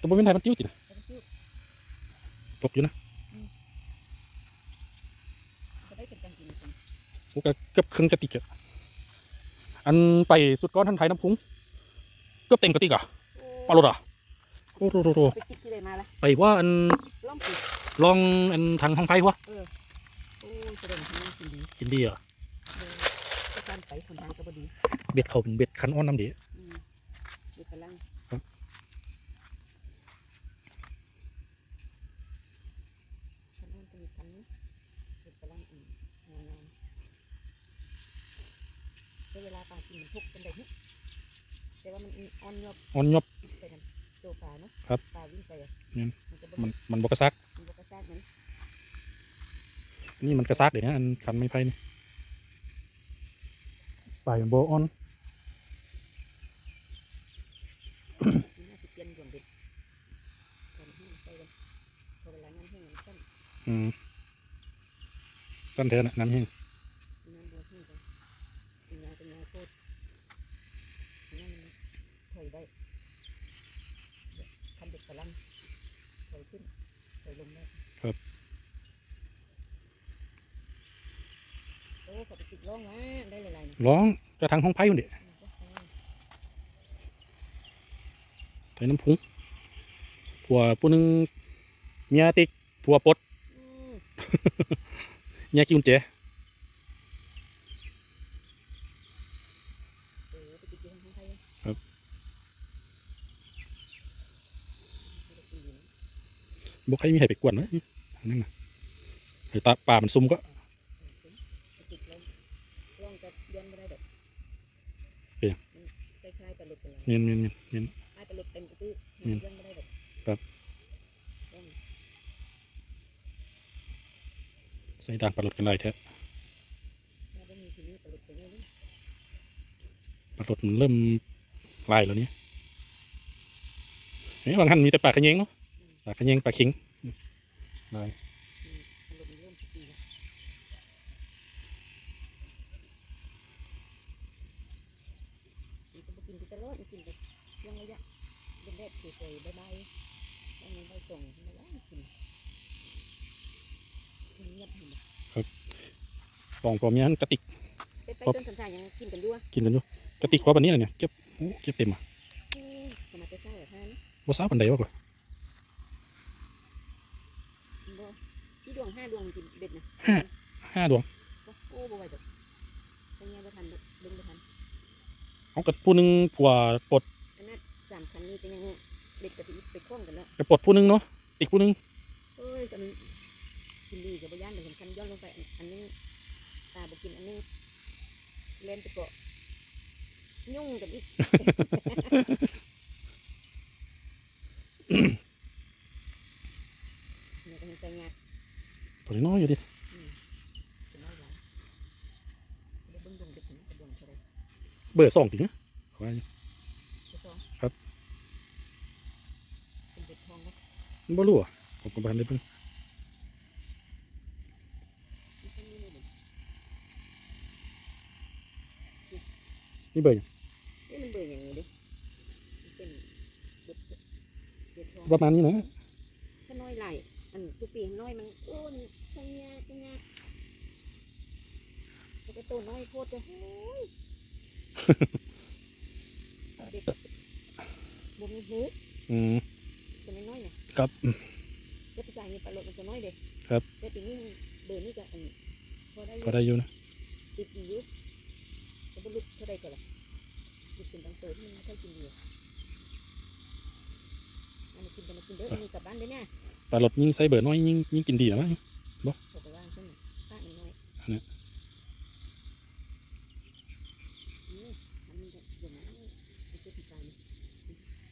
ตัวบนเป็นไทยมันติ้วจินะแล้วก็คิ้วตกอยู่นะก็ได้เป็นการกินกันโอ้ก็เกือบครึ่งกระติกอะอันไปสุดก้อนท่านไทยน้ำพุงเกือบเต็มกระติกอะปลาโลดอะโอ้โหโหโหไปคิดที่ไหนมาละไปว่าอันล่องสิลองอันทางห้องไฟวะโอ้ยแสดงว่าทำงานกินดีกินดีอะเดินไปการไปคนทางก็บ่ดีเบ็ดเขาเป็นเบ็ดคันอ้อนน้ำดีอืมเด็กกำลัง ครับ กำลังจะมีคันนี้เด็กกำลังอืมงานงานแล้วเวลา ปลากินมันทุกเป็นแบบนี้แต่ว่ามันอ่อนยอบอ้อนยบไปกันโจปลาเนาะครับปลาวิ่งไปอะอืมมันจะบ่มันมันบกกระซักมันบ่กระซากเหมือนนี่มันกระซักเดี๋ยวนะอันคันไม่ไพ่นี่ไปโบออนมันน่าจะเปลี่ยนดวงเด็ดตอนให้มันไปกันพอเวลางานให้มันสั้นอืมสั้นแท้นะน้ำแห้งงานบัวให้กันเป็นงานเป็นงานโคตรงานมันถอยได้เดี๋ยวคันเด็ กกระลังถอยขึ้นถอยลงได้โอ้ขอไปติดร่องมาได้หลายๆนะร้องกระทางห้องไพ่คนเดียอืมก็เอาไทยน้ำพุงผัวผู้หนึงเมียติกผัวปลดอืม เมียกิ้วเจ เออไปติดอยู่ข้างๆไทย ครับ ไม่ได้กินอยู่นะ บกใครมีใครไปกวนไหมอันนั่นน่ะไอ้ตาป่ามันซุ่มก็ไปติดร่องร่องจะย้อนไม่ได้ดอกเอ๊ะมันคล้ายๆปลาหลุดกันเลยเนียนเนียนเนียนเนียนไม้ปลาหลุดเต็มกระตื้ออืมย้อนไม่ได้ดอกครับร่องใส่ด่างปลาหลดกันไรแท้ถ้าไม่มีทีนี้ปลาหลุดไปเลยนะปลาหลดมันเริ่มลายแล้วเนี่ยเฮ้ยบางท่านมีแต่ปลาขะเยงเนาะ ปลาขะเยงปลาคิงลายอืมปลาหลุดมันเริ่มจะตีแล้วมันจะไปกินไปตลอดมันกินไปช่วงระยะเป็นแรกเฉยๆบายบายแล้วมันได้ส่งมาแล้วมันกินมันเงียบเห็นไหมฟองพอมีอันกระติกไปไปต้นสันทายังกินกันด้วยกินกันอยู่กระติกว่าแบบนี้เลยเนี่ยเก็บโอ้เก็บเต็มอะอืมสมัยจะใช่แบบนั้นว่าสาวปันใดวะก็บ่ที่ดวงห้าดวงกิน เด็ดนะห้าดวงบ่โอ้บ่ไหวดอกเป็นไงบ่ทันดอกเบิ่งบ่ทันเอากระผู้หนึงผัวปลดอันนั้นสามคันนี้เป็นยังเด็ดกะทิไปคล้องกันแล้วกระปลดผู้หนึงเนาะอีกผู้หนึงเอ้ยกันกินดีกับบ่ย่านเดี๋ยวสำคัญย้อนลงไปอันอันนึงตาบ่กินอันนึงเล่นไปเกาะยุ่งกันอีกเนี่ยก็ยังใจงานตัวน้อยอยู่ดิ จะน้อยหลายเดี๋ยวเบิ่งดวงเด็ดถึงกระดวงเท่าไหร่ เบอร์สองถึงนะว่าอยู่เจ้าของครับเป็นเด็ดทองบ่บ่รู้อะผมก็บ่ทันได้เบิ่งมีคนมีเลยบ่นี่เบอร์หยังเอ้ยมันเบื่ออย่างนี้ดิมันเป็นเด็ดเด็ดทองประมาณนี้นะถ้าน้อยไหลายอันทุกปีน้อยมันโอ้นทางยาทางยาแล้วก็ตัวน้อยโคตรจะโอ้ยเด็ก บ่มีหูอืมตัวน้อยๆเนี่ยครับอืมเด็กผู้ชายนี่ปลาโลดมันตัวน้อยเด็กครับ แต่ปีนี้มันเดินนี่ก็อันพอได้อพยู่อได้อยู่นะติดอยู่แต่บ่ลุกเท่าใดก็ล่ะลุกเป็นบางเติมมันไม่ค่อยกินอยู่เอามากินกันมากินเด้ออันนี้กลับบ้านเด้อเนี่ยปลาหลดยิ่งใส่เบอร์น้อยยิ่งยิ่งกินดีนะมั้งเขาไปว่างขึ้นป้ามันน้อยอันนี้อืมมันมีแต่อย่างนั้นมันคือปีกายนี่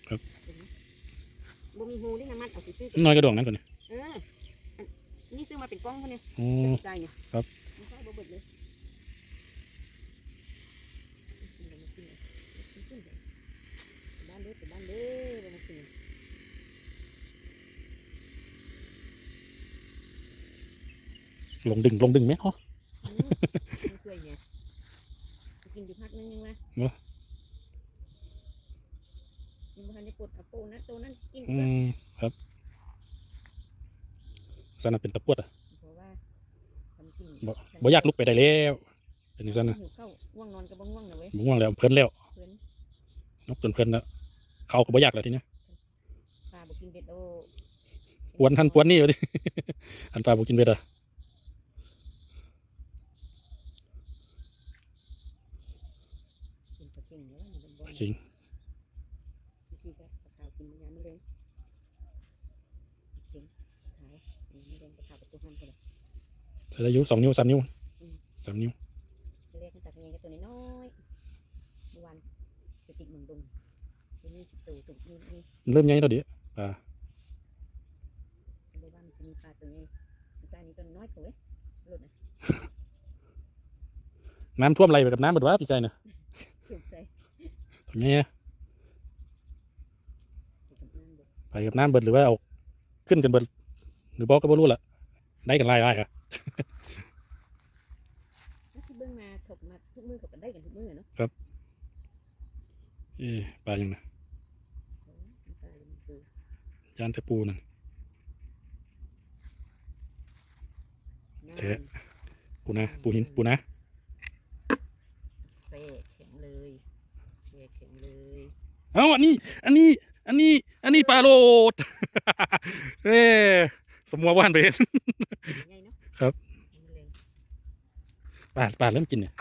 ครับเห็นไหมบ่มีหูนี่นะมันเอาไปซื้อน้อยกระดองนั้นก่อนนี่เอออันนี่ซื้อมาเป็นกล้องเขาเนี่ยโอ้เป็นปีกายเนี่ยครับมันใช่บ่เบิดเลยกินเลยกินเลยกินเลยกินเลยบ้านเด้อไปบ้านเด้อบ่มากินลงดึงลงดึงไหมฮะอืมมันเคยเนี่ยกินอยู่พักนึงยังวะ เนอะยังบ่ทันได้ปวดเอาปูนะตัวนั้นกินอืมครับสันนะเป็นตะปวดอะเพราะว่าทำกินบ่บ่อยากลุกไปได้แล้วเป็นอย่างนั้นนะหิวเข้าง่วงนอนก็บ่ง่วงนะเว้ยบ่ง่วงแล้วเพลินแล้วเพื่อนนกจนเพลินแล้วเขาก็บ่อยากแล้วทีเนี้ยปลาบ่กินเบ็ดโอปวนท่านปวนนี่วะดิอันปลาบ่กินเบ็ดอะ กินปลาเค็งเนาะมันเป็นบ่อน จริง วิธีการปลาขาวกินยามมะเร็งเค็งขายอันนี้มะเร็งปลาขาวประตูห้ามก็เลยใช้อายุสองนิ้วสามนิ้วสามนิ้วเรียกมาจากเงี้ยตัวน้อยๆเมื่อวานไปติดเมืองดงเป็นนี่สิบตัวตุ่มนี่นี่มันเริ่มใหญ่แล้วดิปลาเมื่อวานมันจะมีปลาตัวนี้ปลานี้ตัวน้อยตัวเว้ยหลุดนะน้ำท่วมไหลไปกับน้ำหมดวะพี่ใจเนอะถูกใจตรงนี้ไปกับน้ำเด็กไปกับน้ำเบิดหรือว่าเอาขึ้นกันเบิด หรือบอกก็บ่รู้ละได้กันไล่ไล่ค่ะแล้วที่เบิ้งมาถกมาทุกมือเขาก็ได้กันทุกมือเนาะเอ้ปลายังนะโอ้ยมันปลามันคือยานแต่ปูนั่นเทะปูนะปูหินปูนะเซ่แข็งเลยเซ่แข็งเลยเอ้าอันนี้ อันนี้ อันนี้ อันนี้ปลาโลดเอ้ สมมัวว่านไปเห็นยังไงเนาะครับมันแรงปลาปลาเริ่มกินเนี่ย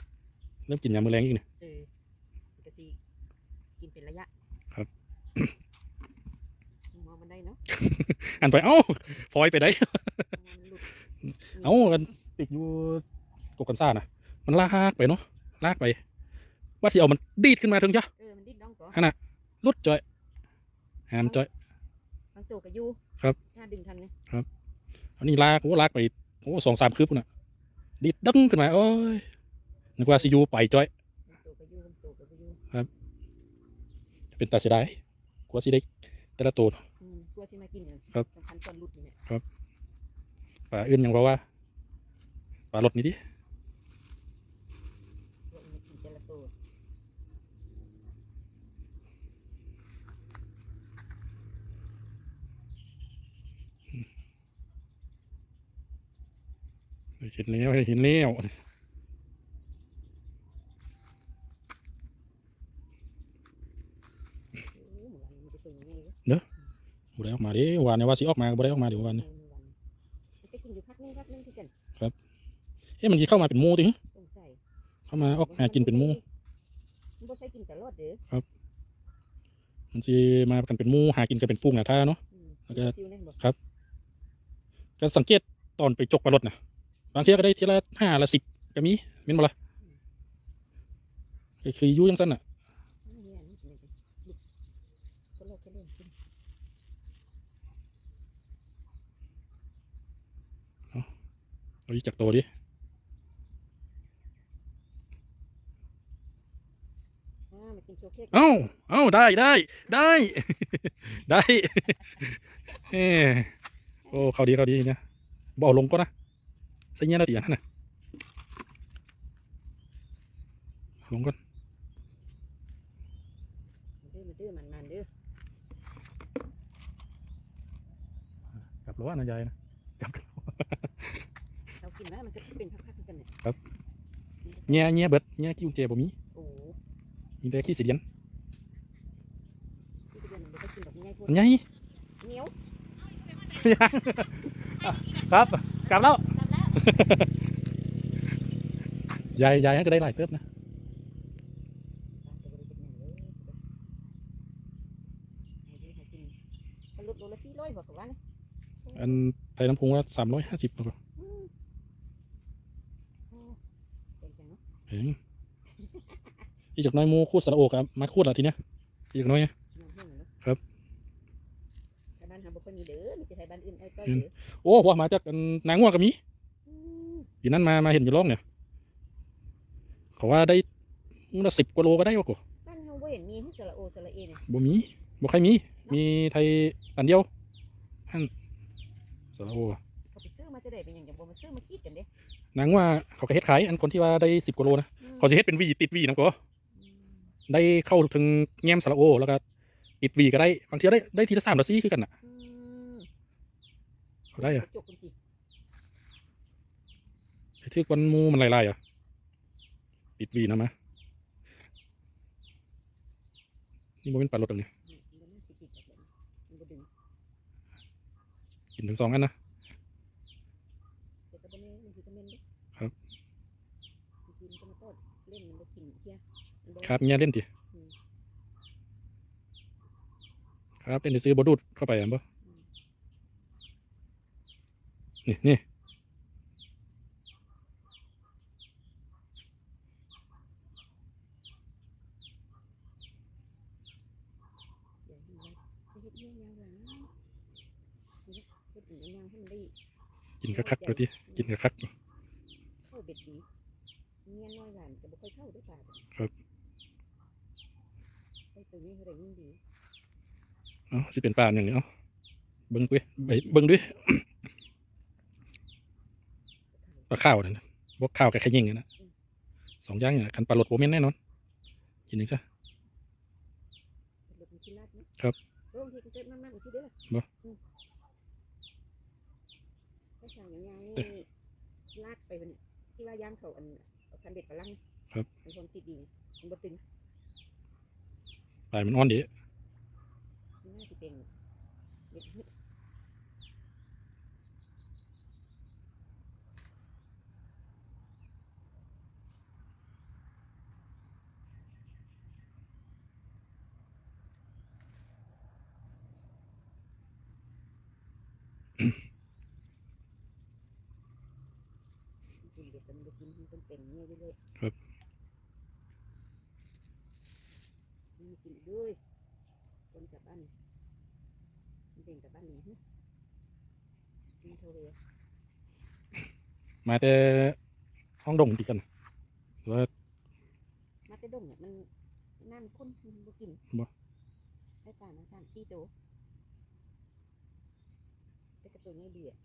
เริ่มกินยามมือแรงอีกเนี่ยเออปกติกินเป็นระยะครับมองมันได้เนาะอันไปเอ้าพลอยไปได้มองมันหลุดเอ้ากันติดอยู่กกกันซ่านะมันลากไปเนาะลากไป ว่าสิเอามันดีดขึ้นมาถึงจ้ะเออมันดิ้นน้องก่อนฮะน่ะลุดจอยหามจอยบางตัวกับยูครับถ้าดึงทันเนี่ย อันนี้ลากโอ้ลากไปโอ้สองสามคืบน่ะดีดดังขึ้นมาโอ้ยนึกว่าสิอยูไปจอยบางตัวกับยูบางตัวกับยูจะเป็นตาเสียดายกลัวสิได้แต่ละตัวเนาะอืมตัวที่มากินเนี่ยครับสำคัญตอนหลุดนี่แหละปลาอื่นยังว่าว่าปลาลดนี่ดิ ตัวมันกินแต่ละตัว เห็นแล้วเห็นแล้วโอ้หมูวันมันจะเป็นยังไงวะบ่ได้ออกมาเดิวานเนี่ยว่าสิออกมาก็บ่ได้ออกมาเดี๋ยววานนี้เออหมูวันมันจะกินอยู่พักนึงพักนึงที่กันเอ๊ะมันสิเข้ามาเป็นหมูติสงสัยเข้ามาออกหากินเป็นหมูมันบ่ใช่กินตลอดเด้อมันสิมากันเป็นหมูหากินกันเป็นฟุ้งนะท่าเนาะอืมแล้วก็ซิวนั่นบ่ก็สังเกตตอนไปจกปลาลดนะ บางเที่ยก็ได้ทีละห้าละสิบก็มีเม่นบ่ล่ะก็คืออยู่จังซั่นน่ะอันนี้อันนี้เป็นยังไงลูกก็โลกแค่เล่นกินเอาอีกจากตัวดิอ่ามากินโชว์เค้กเอ้า เอ้า ได้ ได้ ได้ ได้เอ้โอ้ เขาดี เขาดีเนี่ยบ่เอาลงก็นะ ใส่เงี้ยแล้วตีอันนั้นน่ะเอาลงก่อนมันดื้อมันดื้อมันมันดื้อกลับรถนะยายนะกลับเรากินแล้วมันจะเป็นพักๆกันเนี่ยเงี้ยเงี้ยเบิดเงี้ยกิ้วเจบ่มีโอ้โหมีแต่ขี้เสียนที่เดือนมันก็กินแบบง่ายพวกมันใหญ่เหนียวยังครับกลับแล้วกลับแล้ว ยายยายให้ก็ได้หลายเติบนะมันลดโลละสี่ร้อยบอกกับว่านะอันไทยน้ำพุงว่าสามร้อยห้าสิบอืมโอ้เป็นจังเนาะเองอีกจากน้อยหมูคูดสระโอกครับมาคูดละทีเนี้ยอีกจากน้อยน้องเพื่อนเนาะครับแต่บ้านหาบุคคลมีเด้อมีแต่ไทยบ้านอื่นไอ้ก็อืเด้มอโอ้พวกมาจากอันนางง่วงก็มีอืม ปีนั้นมามาเห็นอยู่ร่องเนี่ยเขาว่าได้มูละสิบกว่าโลก็ได้วะกูบ้านเฮาบ่เห็นมีให้สระโอสระเอเนี่ยบ่มีบ่ใครมี มีไทยอันเดียวฮั่นสระโอเขาไปซื้อมาจะได้เป็นอย่างจะบ่มาซื้อมาคิดกันเด้นางว่าเขาก็เฮ็ดขายอันคนที่ว่าได้สิบกว่าโลนะอืมเขาจะเฮ็ดเป็นวีติดวีนะกูอืมได้เข้าถึงแง้มสระโอ แล้วก็ปิดวีก็ได้บางทีได้ได้ทีละสามละสี่คือกันอะอืมเอาได้เหรอะ ที่กวนมูมันไล่ๆอะ ปิดวีนะมะนี่โมเมนต์ปัดรถตรงนี้กินถึงสองอันนะครับครับเนี่ยเล่นดิครับเล่นดิซื้อบดูดเข้าไปอะบ่นี่นี่ เดี๋ยวดูไว้ไปเฮ็ดเรื่องยาวหลังเฮ็ดเฮ็ดอีกยาวให้มันได้ กินคักๆดูดิกินคักเข้าเบ็ดดีเมียน้อยหลานก็บ่ค่อยเข้าด้วยป่าครับไปตัวนี้เขาได้ยิ่งดีๆเอ้าสิเป็นปลาอย่างนี้เอ้าเบิ้งด้วยไปเบิ้งด้วยปลาข้าวนั่นนะบวกข้าวกับไข่ยิงอะนะสองอย่างเนี่ยคันปลาลดโบเมนแน่นอนกินอีกซะรถมันสิลาดเนาะครับโรงที่ก็เกิดมากๆอีกทีเด้อบ่ อืมไปสั่งยาวๆนี่ ลาดไปบนเนี่ยที่ว่าย่างเขาอันเอาคันเด็ดกระลังครับมันความติดดีมันบ่ตึงปลายมันอ่อนดีมันน่าสิเป็นเด็ดเฮ็ดกินเด็ดแต่มันบ่กินมัน เป็นเป็นเนี่ยเรื่อยๆครับมีกินด้วยคนกลับบ้านมันเป็นกลับบ้านนี่ฮะมีโทรเลยมาแต่ห้องดงติกันหรือว่ามาแต่ดงเนี่ยมันน้ำข้นมันบ่กินบ่ได้ตามน้ำตาลซี่โตแต่กระตัวนี้ดีอะ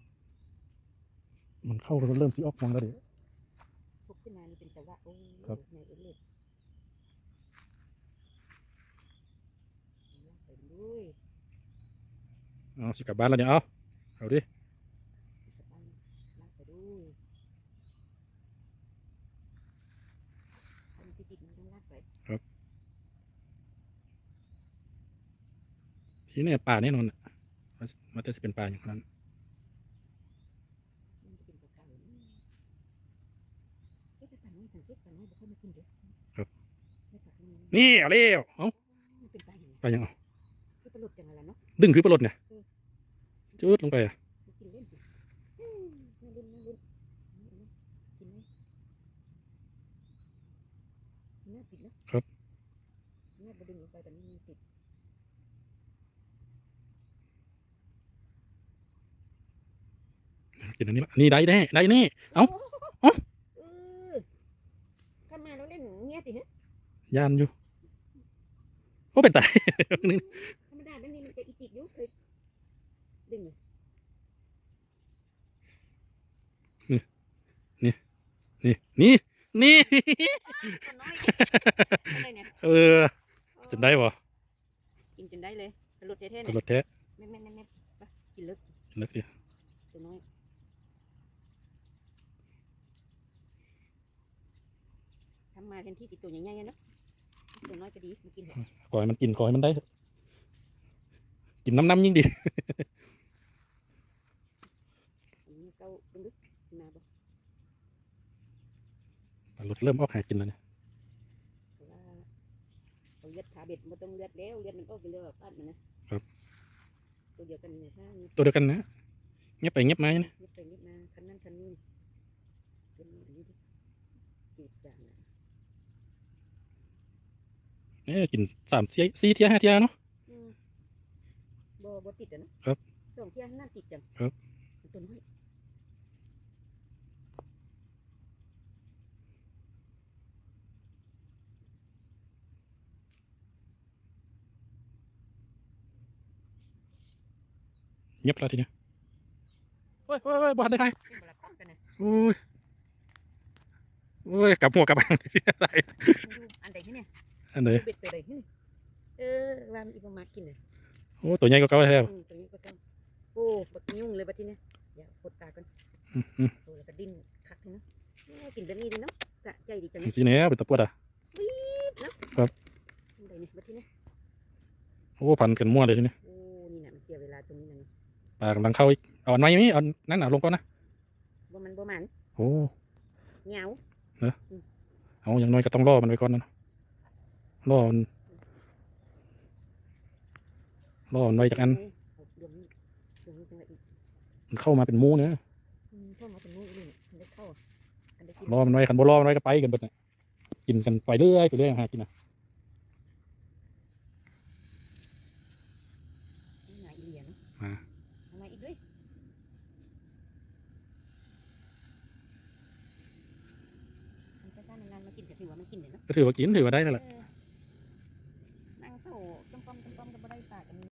มันเข้าเริ่มสีออกมองแล้วเดี๋ยว ทุกขึ้นมานี่เป็น แต่ว่าโอ้ยครับ ในเอเล็กลากไปด้วยเอาสิกลับบ้านแล้วเนี่ยเอาเอาดิกลับบ้านลากไปด้วยทำที่ติดมันต้องลากไปทีนี้ป่าแน่นอนน่ะมามาแต่สิเป็นป่าอย่างนั้นมันจะเป็นปลาเก่าอืมเอ๊ะแต่ป่าน้อยสังเกตป่าน้อยบ่ค่อยมากินเด้อ ครับ ไม่ป่า น้อยนี่เอาเร็วเอามันเป็นปลาอย่างไปยังเอาคือปลาหลุดจังอะไรเนาะดึงคือปลาลดเนี่ยอืมจุดลงไปอะมันกินเล่นสิอืมน่าเล่นน่าเล่นกินไหมน่าติดเนาะน่าบดึงลงไปแต่นี่มันติดกินอันนี้ละนี่ได้แน่ได้แน่เอ้าเออทำไมเราเล่นเงี้ยสิฮะยานอยู่ โอ้เป็นตายธรรมดาแบบนี้มันจะอีติดอยู่เคยดึงเลยนี่นี่นี่ตัวน้อยอะไรเนี่ยเออจำได้ป่ะกินจนได้เลยปลาหลุดแท้ๆปลาเนี่ยลดแท้แม่แม่แม่แม่ไปกินเลิกนึกดิตัวน้อยทำมาเต็มที่ติดตัวใหญ่ๆเนาะ ตัวน้อยก็ดีมันกินเถอะขอให้มันกินขอให้มันได้เถอะกินน้ำน้ำยิ่งดีอันนี้เก้าเป็นลึกมาบ่ปลาลดเริ่มออกหากินแล้วเนี่ยเพราะว่าเอาเลือดขาเบ็ดมันต้องเลือดแล้วเลือดมันออกไปเรื่อยๆปั้นมันนะครับ ตัวเดียวกันเนี่ยถ้ามีตัวเดียวกันนะเงียบไปเงียบมาเนี่ย เงียบไปเงียบมาคันนั้นคันนี้เป็นอย่างนี้ดิจีบจางอะ เอ้ยกินสามเทียสี่เทียห้าเทียเนาะ อืมบ่บ่ติดอะนะครับสองเที่ยงนั่นติดจังครับตัวน้อยเงียบแล้วทีเนี้ยโอ้ยโอ้ยโอ้ยบอลได้ไงเป็นบลาคอมกันนะโอ้ยโอ้ยกลับหัวกลับหางได้มันดูอันใดที่เนี่ย อันไหนเบ็ดไปใดที่นี่เออว่ามันอีกมากินเลยโอ้ตัวใหญ่ก็เก่าแท้อืมตัวนี้ก็ต้องโอ้บักยุ่งเลยบัดทีเนี้ยเดี๋ยวกดตาก่อนอืมอืมโอ้แล้วก็ดิ้นคักเลยเนาะแม่กินแบบนี้เลยเนาะสะใจดีจังสีเนี้ยเป็นตะปวดอะได้เนี่ยบัดทีเนี้ยโอ้พันกันมั่วเลยทีนี้โอ้นี่น่ะมันเสียเวลาตรงนี้นะปลากำลังเข้าอีกเอาอันไม้นี้เอานั่นเอาลงก่อนนะบ่มันบ่มันโอ้เหงาเอาอย่างน้อยก็ต้องล่อมันไว้ก่อนนะ ล่อมันล่อมันไว้จากอันเอาดวงนี้ดวงนี้จังไรอีกมันเข้ามาเป็นหมูเนื้ออืมเข้ามาเป็นงูอีกนี่มันได้เข้าอันได้กินล่อมันไว้คันบ่ล่อมันไว้ก็ไปกันเบิดน่ะกินกันไปเรื่อยไปเรื่อยหากินนะหงายอีเหลียเนาะมาเอามาอีกด้วยมันจะสร้างนานๆมากินก็ถือว่ามันกินเลยเนาะก็ถือว่ากินถือว่าได้นั่นแหละเออ